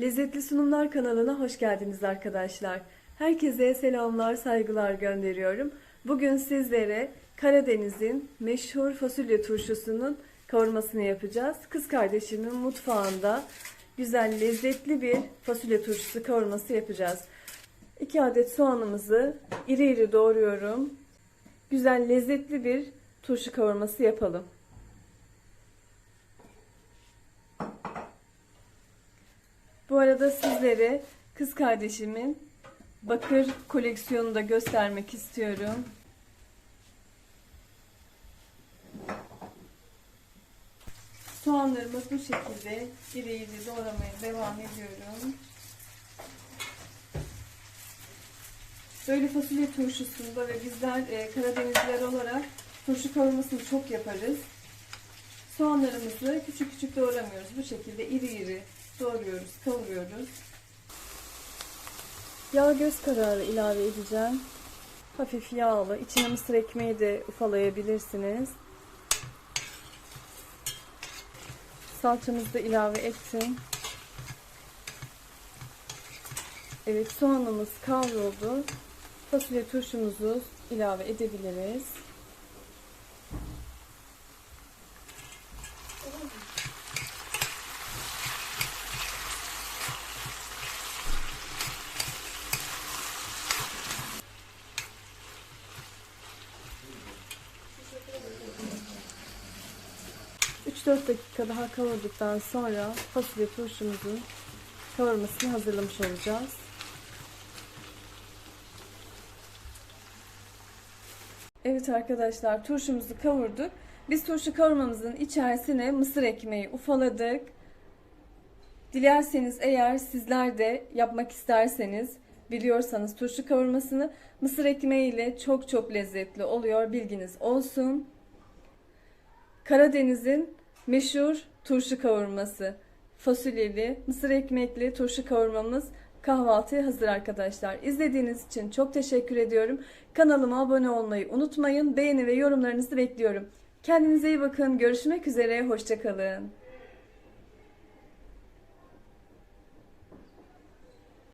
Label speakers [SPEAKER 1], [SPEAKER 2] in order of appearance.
[SPEAKER 1] Lezzetli Sunumlar kanalına hoş geldiniz arkadaşlar. Herkese selamlar, saygılar gönderiyorum. Bugün sizlere Karadeniz'in meşhur fasulye turşusunun kavurmasını yapacağız. Kız kardeşimin mutfağında güzel, lezzetli bir fasulye turşusu kavurması yapacağız. 2 adet soğanımızı iri iri doğruyorum. Güzel, lezzetli bir turşu kavurması yapalım. Arada sizlere kız kardeşimin bakır koleksiyonunu da göstermek istiyorum. Soğanlarımı bu şekilde iri doğramaya devam ediyorum. Böyle fasulye turşusunda ve bizler e, Karadenizliler olarak turşu kavurmasını çok yaparız. Soğanlarımızı küçük küçük doğramıyoruz. Bu şekilde iri iri doğruyoruz, kavuruyoruz. Yağ göz kararı ilave edeceğim. Hafif yağlı. İçine mısır ekmeği de ufalayabilirsiniz. Salçamızı da ilave ettim. Evet soğanımız kavruldu. Fasulye turşumuzu ilave edebiliriz. Üç dört dakika daha kavurduktan sonra fasulye turşumuzun kavurmasını hazırlamış olacağız. Evet arkadaşlar turşumuzu kavurduk. Biz turşu kavurmamızın içerisine mısır ekmeği ufaladık. Dilerseniz eğer sizler de yapmak isterseniz biliyorsanız turşu kavurmasını mısır ekmeği ile çok çok lezzetli oluyor bilginiz olsun. Karadeniz'in meşhur turşu kavurması. Fasulyeli, mısır ekmekli turşu kavurmamız kahvaltıya hazır arkadaşlar. İzlediğiniz için çok teşekkür ediyorum. Kanalıma abone olmayı unutmayın. Beğeni ve yorumlarınızı bekliyorum. Kendinize iyi bakın. Görüşmek üzere. Hoşçakalın.